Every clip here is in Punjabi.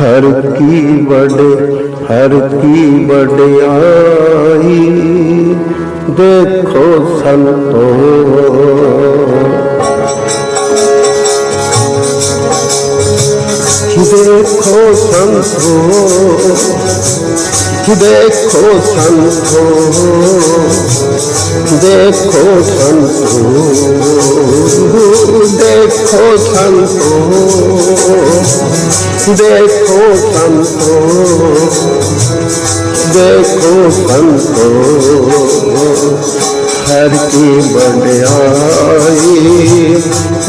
ਹਰ ਕੀ ਬੜੇ ਹਰ ਕੀ ਵਡਿਆਈ ਦੇਖੋ ਸੰਤੋ। ਦੇਖੋ ਸੰਤੋ। দেখো সন্ধ দেখো সন্ধ দেখো সন্ধ দেখো সন্ধ দেখো সন্ধ ਹਰ ਕੀ ਵਡਿਆਈ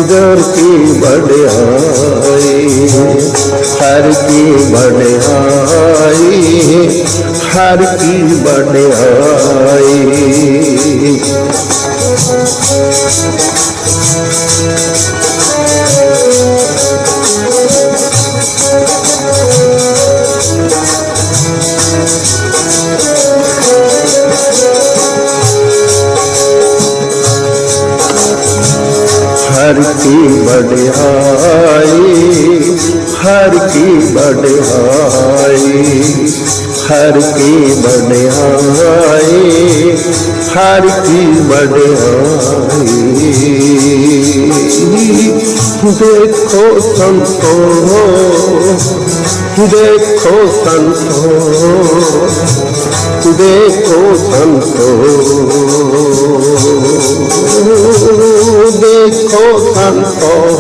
ਦਰ ਕੀ ਵਡਿਆਈ ਹਰ ਕੀ ਵਡਿਆਈ ਹਰ ਕੀ ਵਡਿਆਈ। ਕੀ ਹਰ ਕੀ ਵਡਿਆਈ ਹਰ ਕੀ ਵਡਿਆਈ ਹਰ ਕੀ ਵਡਿਆਈ ਦੇਖੋ ਸੰਤੋ ਦੇਖੋ ਸੰਤੋ ਦੇਖੋ ਸੰਤੋ ਦੇਖੋ ਸੰਤੋ।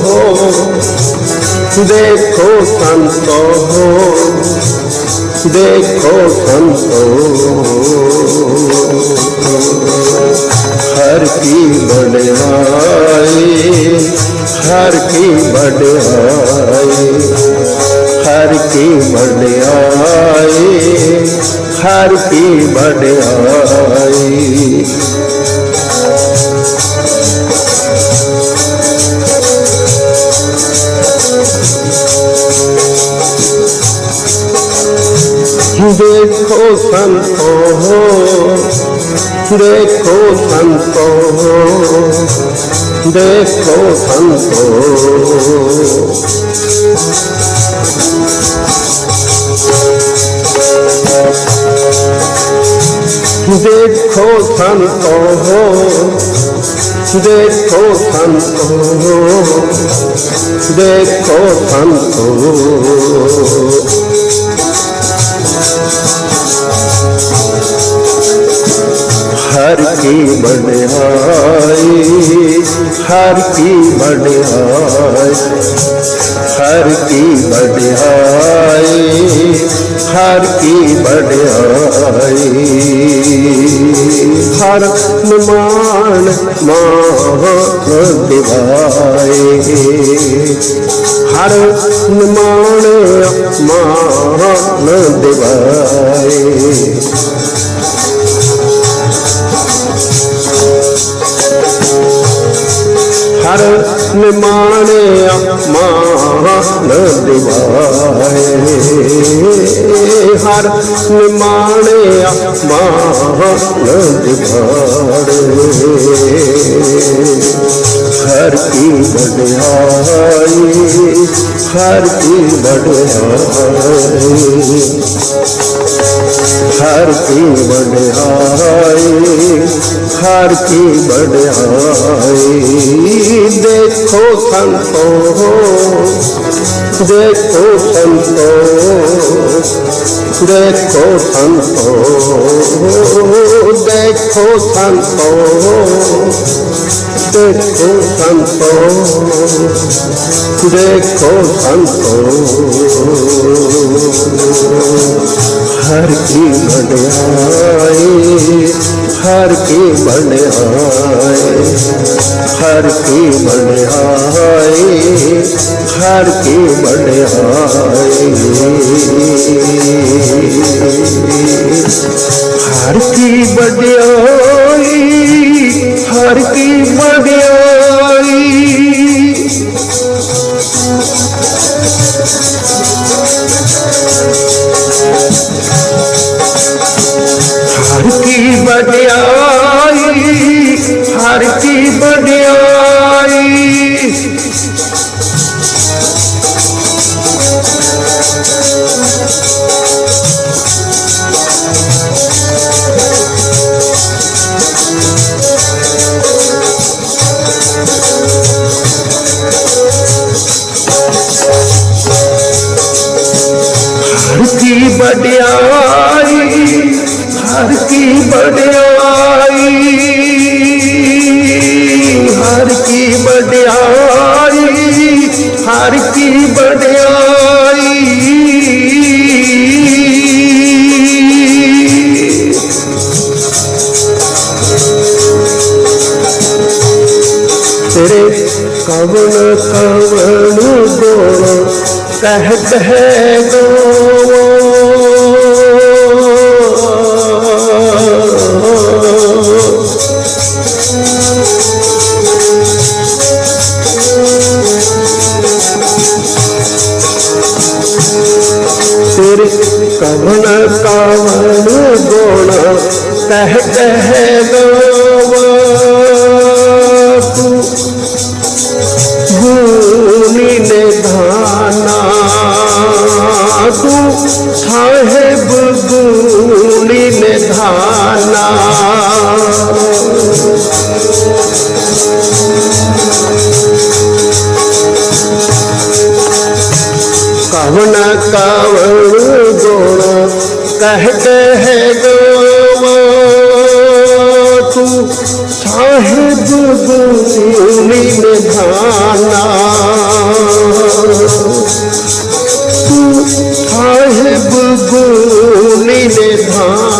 ਦੇਖੋ ਸੰਤੋ ਦੇਖੋ ਸੰਤੋ ਹਰ ਕੀ ਵਡਿਆਈ ਹਰ ਕੀ ਵਡਿਆਈ ਹਰ ਕੀ ਵਡਿਆਈ ਹਰ ਕੀ ਵਡਿਆਈ দেখো সন্ত দেখো সন্ত দেখো সন্ত দেখো সন্ত দেখো সন্ত দেখো সন্ত ਹਰ ਕੀ ਵਡਿਆਈ, ਹਰ ਕੀ ਵਡਿਆਈ, ਹਰ ਕੀ ਵਡਿਆਈ। ਹਰ ਨਿਮਾਨ ਮਾਨ ਦਿਵਾਏ। ਹਰ ਨਿਮਾਨ ਮਾਨ ਦਿਵਾਏ। ਹਰ ਨਿਮਾਣਿਆ ਮਾਨ ਦਿਵਾਏ। ਹਰ ਨਿਮਾਣਿਆ ਮਾਨ ਦਿਵਾੜੇ ਹਰ ਕੀ ਵਡਿਆਈ ਹਰ ਕੀ ਵਡਿਆਈ ਹਰ ਕੀ ਵਡਿਆਈ ਹਰ ਕੀ ਵਡਿਆਈ ਦੇਖੋ ਸੰਤੋ ਦੇਖੋ ਸੰਤੋ ਦੇਖੋ ਸੰਤੋ ਦੇਖੋ ਸੰਤੋ ਦੇਖੋ ਸੰਤੋ ਦੇਖੋ ਸੰਤੋ। ਹਰ ਕੀ ਵਡਿਆਈ ਹਰ ਕੀ ਵਡਿਆਈ ਹਰ ਕੀ ਵਡਿਆਈ ਹਰ ਕੀ ਵਡਿਆਈ ਹਰ ਕੀ ਵਡਿਆਈ ਹਰ ਕੀ ਵਡਿਆਈ ਵਡਿਆਈ ਹਰ ਕੀ ਵਡਿਆਈ। ਹਰ ਕੀ ਵਡਿਆਈ, ਹਰ ਕੀ ਵਡਿਆਈ। ਤੇਰੇ ਕਵਨ ਕਵਨ ਗੁਣ ਕਹਿ ਕਹਿ ਗੋ सिर कवन कावन गुण, कह कह भूमि ने धाना तू साहेब गुणी ने धाना कवन का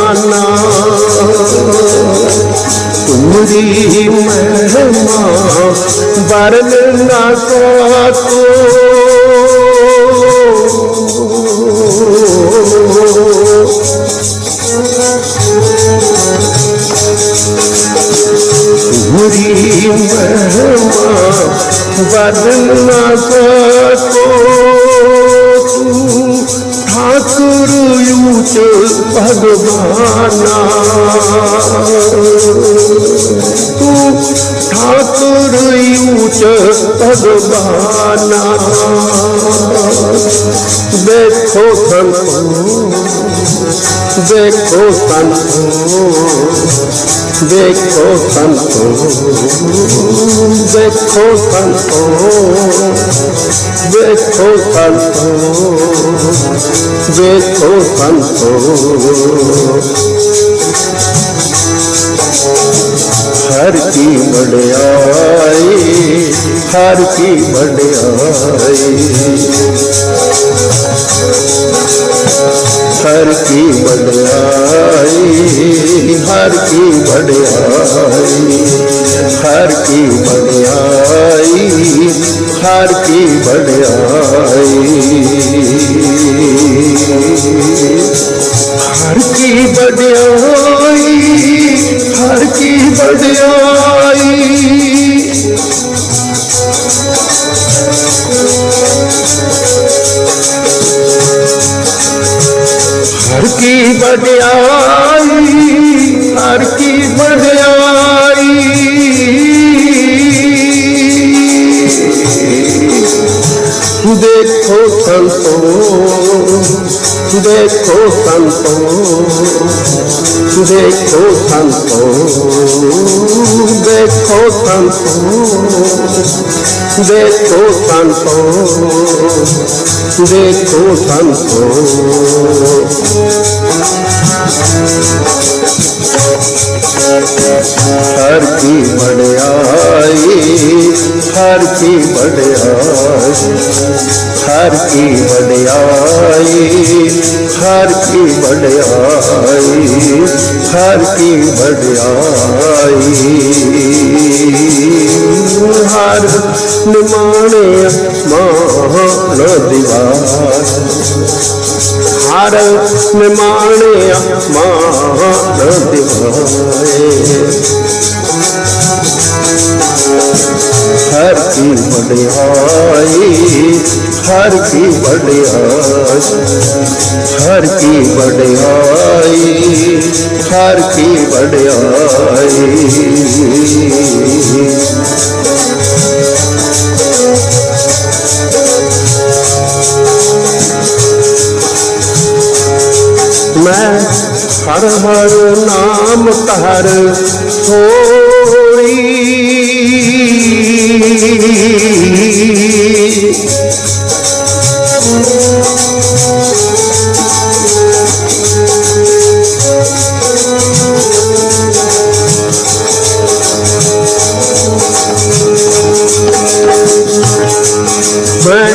जाना तुमरी महिमा बरन ना तो तुमरी महिमा बरन ना ਦੇਖੋ ਸੰਤੋ ਦੇਖੋ ਸੰਤੋ ਦੇਖੋ ਸੰਤੋ ਦੇਖੋ ਸੰਤੋ। ਹਰ ਕੀ ਵਡਿਆਈ ਹਰ ਕੀ ਵਡਿਆਈ। ਹਰ ਕੀ ਬੜਿਆਈ ਹਰ ਕੀ ਬੜਿਆਈ ਹਰ ਕੀ ਬੜਿਆਈ ਹਰ ਕੀ ਬੜਿਆਈ ਹਰ ਕੀ ਬੜਿਆਈ ਹਰ ਕੀ ਬੜਿਆਈ ਹਰ ਕੀ ਵਡਿਆਈ ਦੇਖੋ ਸੰਤੋ ਦੇਖੋ ਸੰਤੋ ਦੇਖੋ ਸੰਤੋ ਦੇਖੋ ਸੰਤੋ ਦੇਖੋ ਸੰਤੋ ਦੇਖੋ ਸੰਤੋ। ਹਰ ਕੀ ਵਡਿਆਈ ਹਰ ਕੀ ਵਡਿਆਈ ਹਰ ਕੀ ਵਡਿਆਈ ਹਰ ਕੀ ਵਡਿਆਈ ਹਰ ਕੀ ਵਡਿਆਈ ਹਰ ਨਿਮਾਣਿਆ ਮਾਹ ਲੋ ਦਿਵਾਰ ਹਰ ਨਿਮਾਣਿਆ ਮਾਨ ਦਿਵਾਏ ਹਰ ਕੀ ਵਡਿਆਈ ਹਰ ਕੀ ਵਡਿਆਈ ਹਰ ਕੀ ਵਡਿਆਈ ਹਰ ਕੀ ਵਡਿਆਈ ਮੈਂ ਹਰ ਹਰ ਨਾਮ ਤਹਰ ਹੋਰੀ ਮੈਂ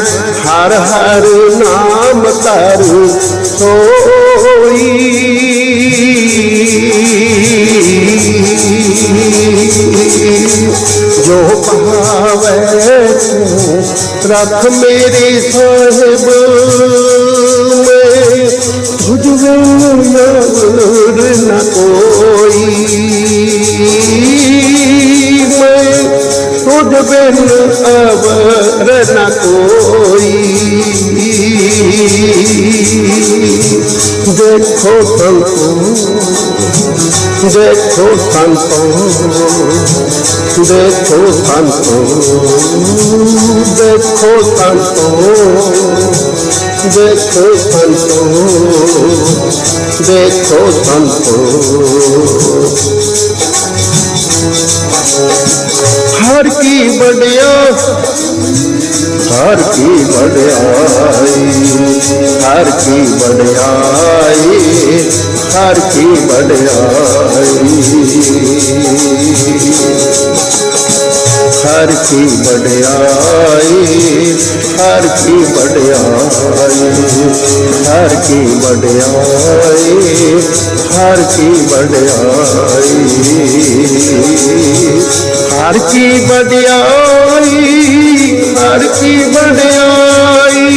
ਹਰ ਹਰ ਨਾਮ ਤਰੂ ਸੋ ਜੋ ਭਾਵੈ ਤੂੰ, ਰੱਖ ਮੇਰੇ ਸਾਹਿਬ ਮੈਂ ਯਾਰ ਨ ਕੋਈ। ਮੈਂ ਤੁਝ ਬਿਨ ਅਵਰ ਨ ਕੋਈ। ਦੇਖੋ ਸੰਤੋ ਦੇਖੋ ਸੰਤੋ ਦੇਖੋ ਸੰਤੋ ਦੇਖੋ ਸੰਤੋ देखो संतो देखो संतो हर की बढ़िया ਹਰ ਕੀ ਬੜਾਈ ਹਰ ਕੀ ਬੜਾਈ ਹਰ ਕੀ ਬੜਾਈ ਹਰ ਕੀ ਵਡਿਆਈ। ਹਰ ਕੀ ਵਡਿਆਈ ਹਰ ਕੀ ਵਡਿਆਈ। ਹਰ ਕੀ ਵਡਿਆਈ ਹਰ ਕੀ ਵਡਿਆਈ। ਹਰ ਕੀ ਵਡਿਆਈ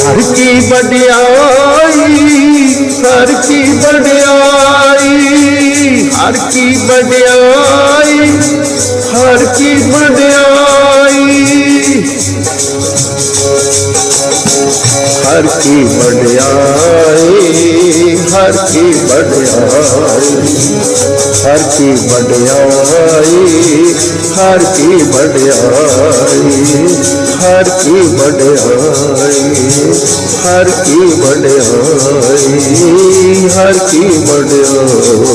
ਹਰ ਕੀ ਵਡਿਆਈ ਹਰ ਕੀ ਵਡਿਆਈ ਹਰ ਕੀ ਵਡਿਆਈ ਹਰ ਕੀ ਵਡਿਆਈ ਹਰ ਕੀ ਵਡਿਆਈ ਹਰ ਕੀ ਵਡਿਆਈ। ਹਰ ਕੀ ਵਡਿਆਈ, ਹਰ ਕੀ ਵਡਿਆਈ, ਹਰ ਕੀ ਵਡਿਆਈ, ਹਰ ਕੀ ਵਡਿਆਈ, ਹਰ ਕੀ ਵਡਿਆਈ।